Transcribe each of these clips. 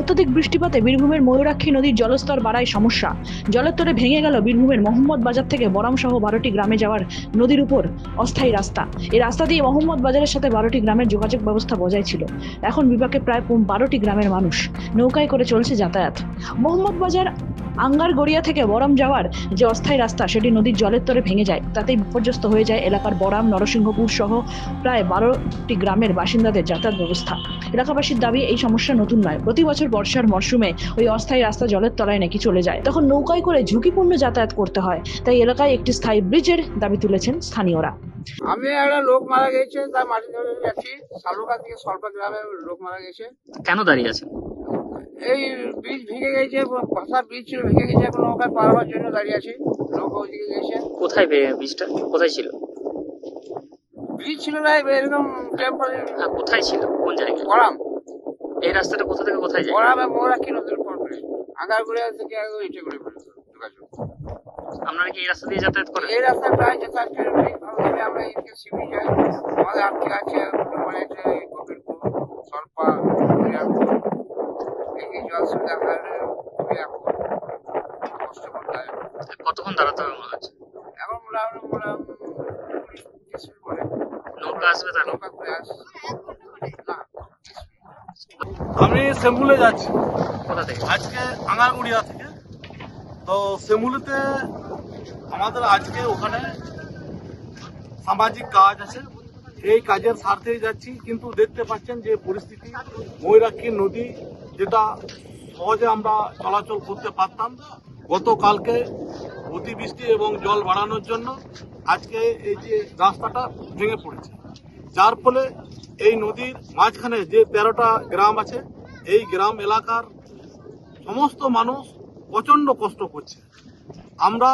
অত্যধিক বৃষ্টিপাতে বীরভূমের ময়ূরাক্ষী নদীর জলস্তর বাড়ায় সমস্যা। জলের তরে ভেঙে গেল বীরভূমের মোহাম্মদ বাজার থেকে বরাম সহ বারোটি গ্রামে যাওয়ার নদীর উপর অস্থায়ী রাস্তা। এই রাস্তা দিয়ে মোহাম্মদ বাজারের সাথে বারোটি গ্রামের যোগাযোগ ব্যবস্থা বজায় ছিল। এখন বিপাকে প্রায় বারোটি গ্রামের মানুষ নৌকায় করে চলছে যাতায়াত। মোহাম্মদ বাজার আঙ্গার গড়িয়া থেকে বরাম যাওয়ার যে অস্থায়ী রাস্তা, সেটি নদীর জলের তরে ভেঙে যায়। তাতেই বিপর্যস্ত হয়ে যায় এলাকার বরাম, নরসিংহপুর সহ প্রায় বারোটি গ্রামের বাসিন্দাদের যাতায়াত ব্যবস্থা। এলাকাবাসীর দাবি, এই সমস্যা নতুন নয়। প্রতি বছর বর্ষার মরশুমে ওই অস্থায়ী রাস্তা জলের তলায় নাকি চলে যায়। তখন নৌকায় করে ঝুঁকিপূর্ণ যাতায়াত করতে হয়। তাই এলাকায় একটি স্থায়ী ব্রিজের দাবি তুলেছেন স্থানীয়রা। আমি একটা লোক মারা গেছে তার মাটি ধরে যাচ্ছি শালুকা থেকে স্বল্প গ্রামে লোক মারা গেছে। কেন দাঁড়িয়ে আছে এই ব্রিজ ভেঙে গেছে ভাষা ব্রিজ ছিল ভেঙে গেছে এখন নৌকায় পার হওয়ার জন্য দাঁড়িয়ে আছি। নৌকা ওইদিকে গেছে। কোথায় বে- বীজটা কোথায় ছিল? ব্রিজ ছিল না এরকম কোথায় ছিল? কোন জায়গায়? গরম এই রাস্তাটা কোথা থেকে কোথায় যায়? গরমে মোরা কি নদীর উপর করে? আগারগুড়িয়া থেকে ইটে করে পড়ে যোগাযোগ। আপনারা কি এই রাস্তা দিয়ে যাতায়াত করেন? এই রাস্তা প্রায় যাতায়াত করে ভাবে আমরা এদিকে শিবির যাই। আমাদের আর্থিক আছে মানে গোবিন্দপুর সল্পা হরিরামপুর এই জল সুবিধা কারণে খুবই এখন কষ্ট করতে হয়। কতক্ষণ দাঁড়াতে হবে মনে হচ্ছে? এখন মিনিট পরে নৌকা আসবে তার নৌকা করে আসছে না আমি সেম্বুলে যাচ্ছি। আজকে আঙারগুড়িয়া থেকে। তো সেম্বুলেতে আমাদের আজকে ওখানে সামাজিক কাজ আছে। এই কাজের স্বার্থেই যাচ্ছি, কিন্তু দেখতে পাচ্ছেন যে পরিস্থিতি। ময়ূরাক্ষী নদী যেটা সহজে আমরা চলাচল করতে পারতাম গতকালকে অতিবৃষ্টি এবং জল বাড়ানোর জন্য আজকে এই যে রাস্তাটা ভেঙে পড়েছে। যার ফলে এই নদীর মাঝখানে যে তেরোটা গ্রাম আছে এই গ্রাম এলাকার সমস্ত মানুষ প্রচণ্ড কষ্ট করছে। আমরা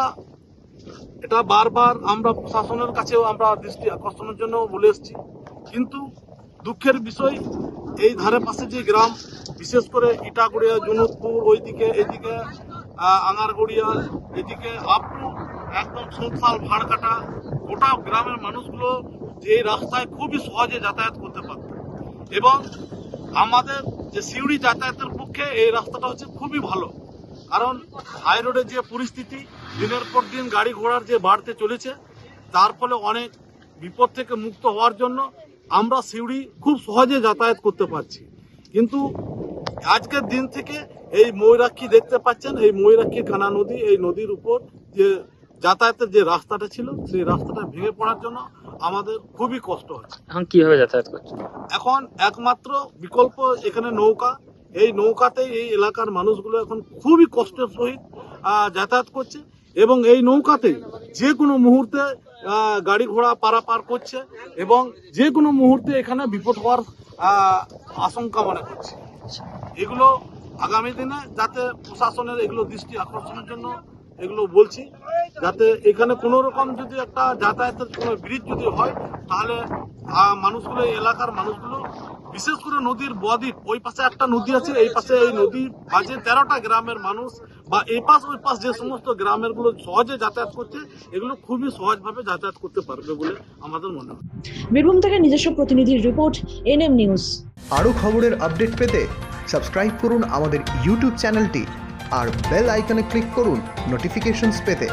এটা বারবার আমরা প্রশাসনের কাছেও আমরা দৃষ্টি আকর্ষণের জন্য বলে এসেছি। কিন্তু দুঃখের বিষয় এই ধারে পাশে যে গ্রাম বিশেষ করে ইটাগড়িয়া জনকপুর ওইদিকে আহ, আঙারগড়িয়া এদিকে আপটু একদম সোনসাল ভাড়কাটা, গোটা গ্রামের মানুষগুলো যে রাস্তায় খুবই সহজে যাতায়াত করতে পারত। এবং আমাদের যে সিউড়ি যাতায়াতের পক্ষে এই রাস্তাটা হচ্ছে খুবই ভালো। কারণ হাই রোডের যে পরিস্থিতি, দিনের পর দিন গাড়ি ঘোড়ার যে বাড়তে চলেছে, তার ফলে অনেক বিপদ থেকে মুক্ত হওয়ার জন্য আমরা সিউড়ি খুব সহজে যাতায়াত করতে পারছি। কিন্তু আজকের দিন থেকে এই ময়ূরাক্ষী দেখতে পাচ্ছেন এই ময়ূরাক্ষী কানা নদী এই নদীর উপর যে যাতায়াতের যে রাস্তাটা ছিল সেই রাস্তাটা ভেঙে পড়ার জন্য আমাদের খুবই কষ্ট হচ্ছে। এখন কীভাবে যাতায়াত করছেন এখন একমাত্র বিকল্প এখানে নৌকা। এই নৌকাতেই এই এলাকার মানুষগুলো এখন খুবই কষ্টের সহিত যাতায়াত করছে এবং এই নৌকাতে যে কোনো মুহূর্তে গাড়ি ঘোড়া পারাপার করছে এবং যে কোনো মুহূর্তে এখানে বিপদ হওয়ার আশঙ্কা মনে করছে। এগুলো আগামী দিনে যাতে প্রশাসনের এগুলো দৃষ্টি আকর্ষণের জন্য এগুলো বলছি। যাতে এখানে কোনো রকম যদি একটা যাতায়াতের কোনো ব্রিজ যদি হয় তাহলে মানুষগুলো এই এলাকার মানুষগুলো বিশেষ করে নদীর বদ্বীপ ওই পাশে একটা নদী আছে এই পাশে এই নদী মাঝে তেরোটা গ্রামের মানুষ বা এই পাশ ওই পাশ যে সমস্ত গ্রামেরগুলো সহজে যাতায়াত করছে এগুলো খুবই সহজভাবে যাতায়াত করতে পারবে বলে আমাদের মনে হয়। বীরভূম থেকে নিজস্ব প্রতিনিধির রিপোর্ট এনএম নিউজ। আরও খবরের আপডেট পেতে সাবস্ক্রাইব করুন আমাদের ইউটিউব চ্যানেলটি আর বেল আইকনে ক্লিক করুন নোটিফিকেশনস পেতে।